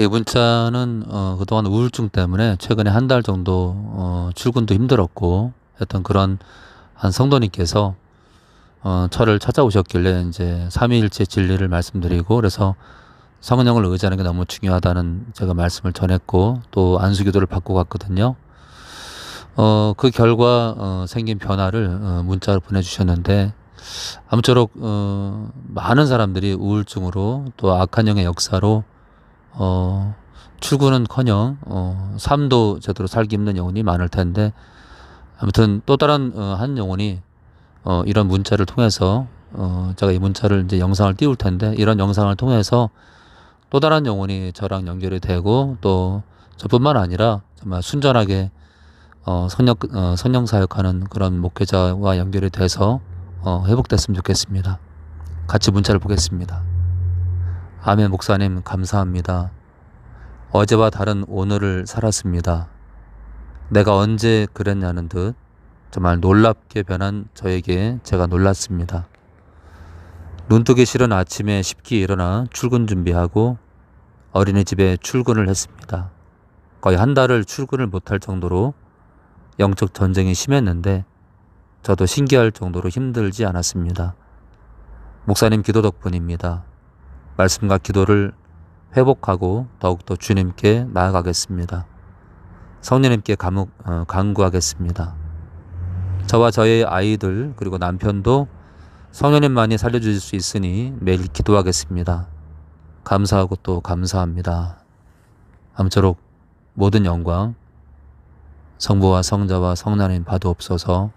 이 문자는 어, 그동안 우울증 때문에 최근에 한 달 정도 어, 출근도 힘들었고 했던 그런 한 성도님께서 어, 저를 찾아오셨길래 이제 삼위일체 진리를 말씀드리고 그래서 성령을 의지하는 게 너무 중요하다는 제가 말씀을 전했고 또 안수기도를 받고 갔거든요. 어, 그 결과 어, 생긴 변화를 어, 문자로 보내주셨는데 아무쪼록 어, 많은 사람들이 우울증으로 또 악한 영의 역사로 어, 출근은커녕 어, 삶도 제대로 살기 힘든 영혼이 많을 텐데 아무튼 또 다른 어, 한 영혼이 어, 이런 문자를 통해서 어, 제가 이 문자를 이제 영상을 띄울 텐데 이런 영상을 통해서 또 다른 영혼이 저랑 연결이 되고 또 저뿐만 아니라 정말 순전하게 어, 선영 어, 선영 사역하는 그런 목회자와 연결이 돼서 어, 회복됐으면 좋겠습니다. 같이 문자를 보겠습니다. 아멘 목사님 감사합니다. 어제와 다른 오늘을 살았습니다. 내가 언제 그랬냐는 듯 정말 놀랍게 변한 저에게 제가 놀랐습니다. 눈뜨기 싫은 아침에 쉽게 일어나 출근 준비하고 어린이집에 출근을 했습니다. 거의 한 달을 출근을 못할 정도로 영적 전쟁이 심했는데 저도 신기할 정도로 힘들지 않았습니다. 목사님 기도 덕분입니다. 말씀과 기도를 회복하고 더욱더 주님께 나아가겠습니다. 성령님께 감옥, 어, 간구하겠습니다. 저와 저의 아이들 그리고 남편도 성령님만이 살려주실 수 있으니 매일 기도하겠습니다. 감사하고 또 감사합니다. 아무쪼록 모든 영광 성부와 성자와 성나님 받으옵소서